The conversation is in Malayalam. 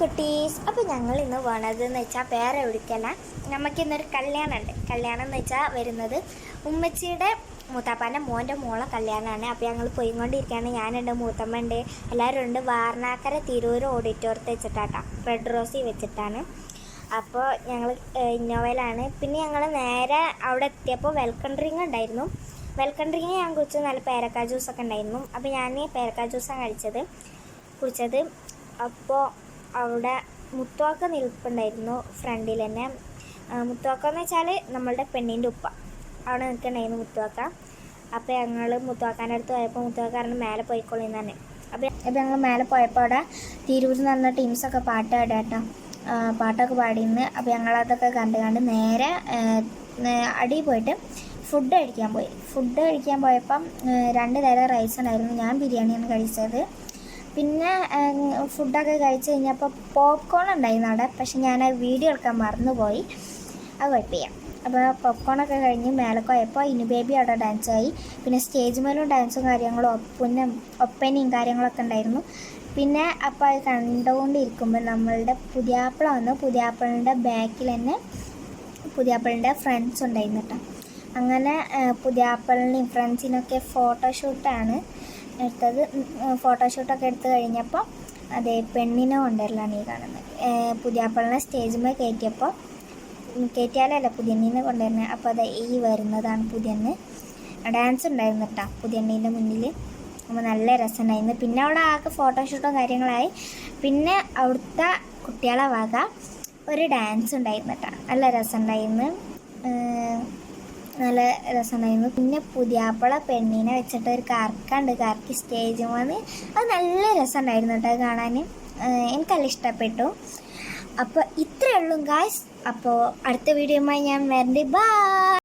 കുട്ടീസ് അപ്പോൾ ഞങ്ങൾ ഇന്ന് പോണത് എന്ന് വെച്ചാൽ വേറെ എവിടേക്കല്ല. നമുക്കിന്നൊരു കല്യാണമുണ്ട് കല്യാണം എന്ന് വെച്ചാൽ വരുന്നത് ഉമ്മച്ചിയുടെ മൂത്താപ്പാന്റെ മോന്റെ മോളെ കല്യാണമാണ് അപ്പോൾ ഞങ്ങൾ പോയി പോയിക്കൊണ്ടിരിക്കുകയാണ് ഞാനുണ്ട് മൂത്തമ്മ ഉണ്ട് എല്ലാവരും ഉണ്ട്. വാർണാക്കര തിരൂർ ഓഡിറ്റോറിയത്ത് വെച്ചിട്ടാട്ടോ. റെഡ് റോസി വെച്ചിട്ടാണ്. അപ്പോൾ ഞങ്ങൾ ഇന്നോവയിലാണ്. പിന്നെ ഞങ്ങൾ നേരെ അവിടെ എത്തിയപ്പോൾ വെൽക്കം ഡ്രിങ്ക് ഉണ്ടായിരുന്നു. വെൽക്കം ഡ്രിങ്ക് ഞാൻ കുറിച്ച് നല്ല പേരക്ക ജ്യൂസൊക്കെ ഉണ്ടായിരുന്നു. അപ്പോൾ ഞാൻ പേരക്ക ജ്യൂസാണ് കഴിച്ചത്. കുടിച്ചത്. അപ്പോൾ അവിടെ മുത്തുവാക്ക നിൽപ്പുണ്ടായിരുന്നു ഫ്രണ്ടിൽ തന്നെ. മുത്തുവാക്ക എന്ന് വെച്ചാൽ നമ്മളുടെ പെണ്ണിന്റെ ഉപ്പ. അവിടെ നിൽക്കണ്ടായിരുന്നു മുത്തുവാക്ക. അപ്പോൾ ഞങ്ങൾ മുത്തുവാക്കാന്റെ അടുത്ത് പോയപ്പോൾ മുത്തുവാക്കാരന് മേലെ പോയിക്കോളിന്ന് തന്നെ അപ്പോൾ അപ്പോൾ ഞങ്ങൾ മേലെ പോയപ്പോൾ അവിടെ തിരൂരിൽ നിന്ന് പറഞ്ഞ ടീംസൊക്കെ പാട്ട് പാടാട്ടോ പാട്ടൊക്കെ പാടിയിരുന്നു അപ്പോൾ ഞങ്ങളതൊക്കെ കണ്ട് കണ്ട് നേരെ അടി പോയിട്ട് ഫുഡ് കഴിക്കാൻ പോയി. ഫുഡ് കഴിക്കാൻ പോയപ്പം രണ്ട് തരം റൈസ് ഉണ്ടായിരുന്നു. ഞാൻ ബിരിയാണിയാണ് കഴിച്ചത്. പിന്നെ ഫുഡൊക്കെ കഴിച്ച് കഴിഞ്ഞപ്പോൾ പോപ്കോൺ ഉണ്ടായിരുന്നു അവിടെ. പക്ഷെ ഞാൻ ആ വീഡിയോ എടുക്കാൻ മറന്നുപോയി. അത് കുഴപ്പമില്ല. അപ്പോൾ പോപ്കോണൊക്കെ കഴിഞ്ഞ് മേലെ പോയപ്പോൾ ഇനി ബേബി അവിടെ ഡാൻസ് ആയി. പിന്നെ സ്റ്റേജ് മേലും ഡാൻസും കാര്യങ്ങളും ഒപ്പനും ഒപ്പനയും കാര്യങ്ങളൊക്കെ ഉണ്ടായിരുന്നു. പിന്നെ അപ്പോൾ അത് കണ്ടുകൊണ്ടിരിക്കുമ്പോൾ നമ്മളുടെ പുതിയാപ്പിള വന്നു. പുതിയാപ്പിളിന്റെ ബാക്കിൽ തന്നെ പുതിയാപ്പിളിന്റെ ഫ്രണ്ട്സ് ഉണ്ടായിരുന്നു കേട്ടോ. അങ്ങനെ പുതിയാപ്പിളിനെയും ഫ്രണ്ട്സിനൊക്കെ ഫോട്ടോഷൂട്ടാണ് എടുത്തത്. ഫോട്ടോഷൂട്ടൊക്കെ എടുത്ത് കഴിഞ്ഞപ്പോൾ അതെ പെണ്ണിനെ കൊണ്ടുവരലാണ് ഈ കാണുന്നത്. പുതിയാപ്പിളിനെ സ്റ്റേജിന്മേൽ കയറ്റിയപ്പോൾ കയറ്റിയാലല്ല പുതിയണ്ണീനെ കൊണ്ടുവരുന്നത് അപ്പോൾ അത് ഈ വരുന്നതാണ് പുതിയണ്ണ്. ഡാൻസ് ഉണ്ടായിരുന്നു കേട്ടോ പുതിയണ്ണീന്റെ മുന്നിൽ. അപ്പോൾ നല്ല രസമുണ്ടായിരുന്നു. പിന്നെ അവിടെ ആകെ ഫോട്ടോഷൂട്ടും കാര്യങ്ങളായി. പിന്നെ അവിടുത്തെ കുട്ടികളെ വക ഒരു ഡാൻസ് ഉണ്ടായിരുന്നു കേട്ടോ. നല്ല രസമുണ്ടായിരുന്നു. നല്ല രസമുണ്ടായിരുന്നു. പിന്നെ പുതിയാപ്പള പെണ്ണിനെ വെച്ചിട്ട് ഒരു കറക്കുണ്ട് കറക്കി സ്റ്റേജ് വന്ന് അത് നല്ല രസമുണ്ടായിരുന്നു കേട്ടോ കാണാൻ. എനിക്കല്ല ഇഷ്ടപ്പെട്ടു. അപ്പോൾ ഇത്രയേ ഉള്ളൂ ഗായ്സ് അപ്പോൾ അടുത്ത വീഡിയോയുമായി ഞാൻ വരണ്ട്. ബൈ